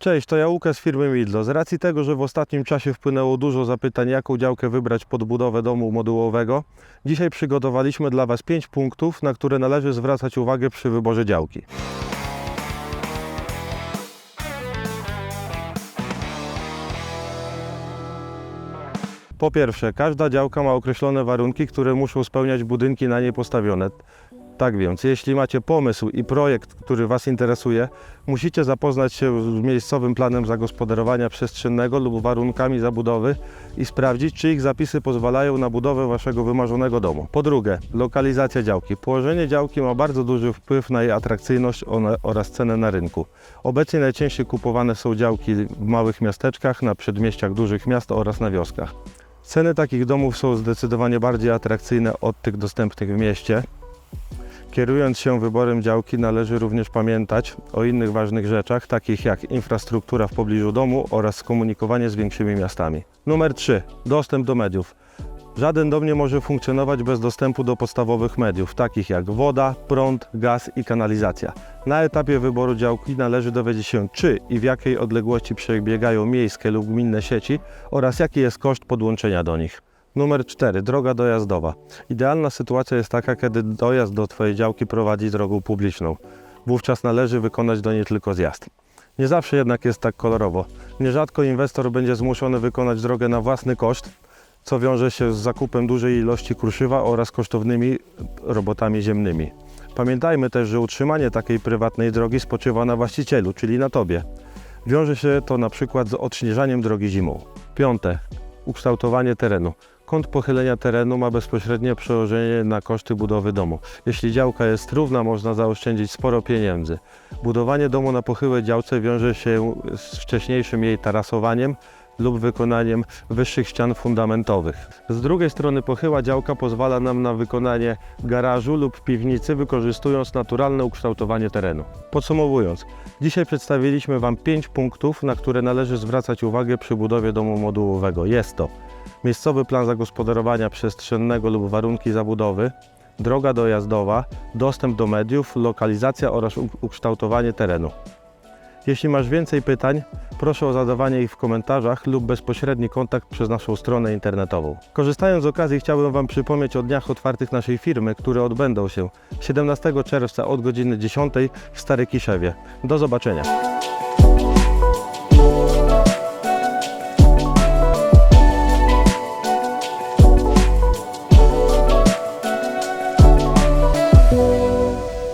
Cześć, to ja Łukasz z firmy Midlo. Z racji tego, że w ostatnim czasie wpłynęło dużo zapytań, jaką działkę wybrać pod budowę domu modułowego, dzisiaj przygotowaliśmy dla Was 5 punktów, na które należy zwracać uwagę przy wyborze działki. Po pierwsze, każda działka ma określone warunki, które muszą spełniać budynki na niej postawione. Tak więc, jeśli macie pomysł i projekt, który Was interesuje, musicie zapoznać się z miejscowym planem zagospodarowania przestrzennego lub warunkami zabudowy i sprawdzić, czy ich zapisy pozwalają na budowę Waszego wymarzonego domu. Po drugie, lokalizacja działki. Położenie działki ma bardzo duży wpływ na jej atrakcyjność oraz cenę na rynku. Obecnie najczęściej kupowane są działki w małych miasteczkach, na przedmieściach dużych miast oraz na wioskach. Ceny takich domów są zdecydowanie bardziej atrakcyjne od tych dostępnych w mieście. Kierując się wyborem działki, należy również pamiętać o innych ważnych rzeczach, takich jak infrastruktura w pobliżu domu oraz skomunikowanie z większymi miastami. Numer 3. Dostęp do mediów. Żaden dom nie może funkcjonować bez dostępu do podstawowych mediów, takich jak woda, prąd, gaz i kanalizacja. Na etapie wyboru działki należy dowiedzieć się, czy i w jakiej odległości przebiegają miejskie lub gminne sieci oraz jaki jest koszt podłączenia do nich. Numer 4. Droga dojazdowa. Idealna sytuacja jest taka, kiedy dojazd do Twojej działki prowadzi drogą publiczną. Wówczas należy wykonać do niej tylko zjazd. Nie zawsze jednak jest tak kolorowo. Nierzadko inwestor będzie zmuszony wykonać drogę na własny koszt, co wiąże się z zakupem dużej ilości kruszywa oraz kosztownymi robotami ziemnymi. Pamiętajmy też, że utrzymanie takiej prywatnej drogi spoczywa na właścicielu, czyli na Tobie. Wiąże się to na przykład z odśnieżaniem drogi zimą. Piąte. Ukształtowanie terenu. Kąt pochylenia terenu ma bezpośrednie przełożenie na koszty budowy domu. Jeśli działka jest równa, można zaoszczędzić sporo pieniędzy. Budowanie domu na pochyłej działce wiąże się z wcześniejszym jej tarasowaniem lub wykonaniem wyższych ścian fundamentowych. Z drugiej strony pochyła działka pozwala nam na wykonanie garażu lub piwnicy, wykorzystując naturalne ukształtowanie terenu. Podsumowując, dzisiaj przedstawiliśmy Wam 5 punktów, na które należy zwracać uwagę przy budowie domu modułowego. Jest to miejscowy plan zagospodarowania przestrzennego lub warunki zabudowy, droga dojazdowa, dostęp do mediów, lokalizacja oraz ukształtowanie terenu. Jeśli masz więcej pytań, proszę o zadawanie ich w komentarzach lub bezpośredni kontakt przez naszą stronę internetową. Korzystając z okazji chciałbym Wam przypomnieć o dniach otwartych naszej firmy, które odbędą się 17 czerwca od godziny 10 w Starej Kiszewie. Do zobaczenia.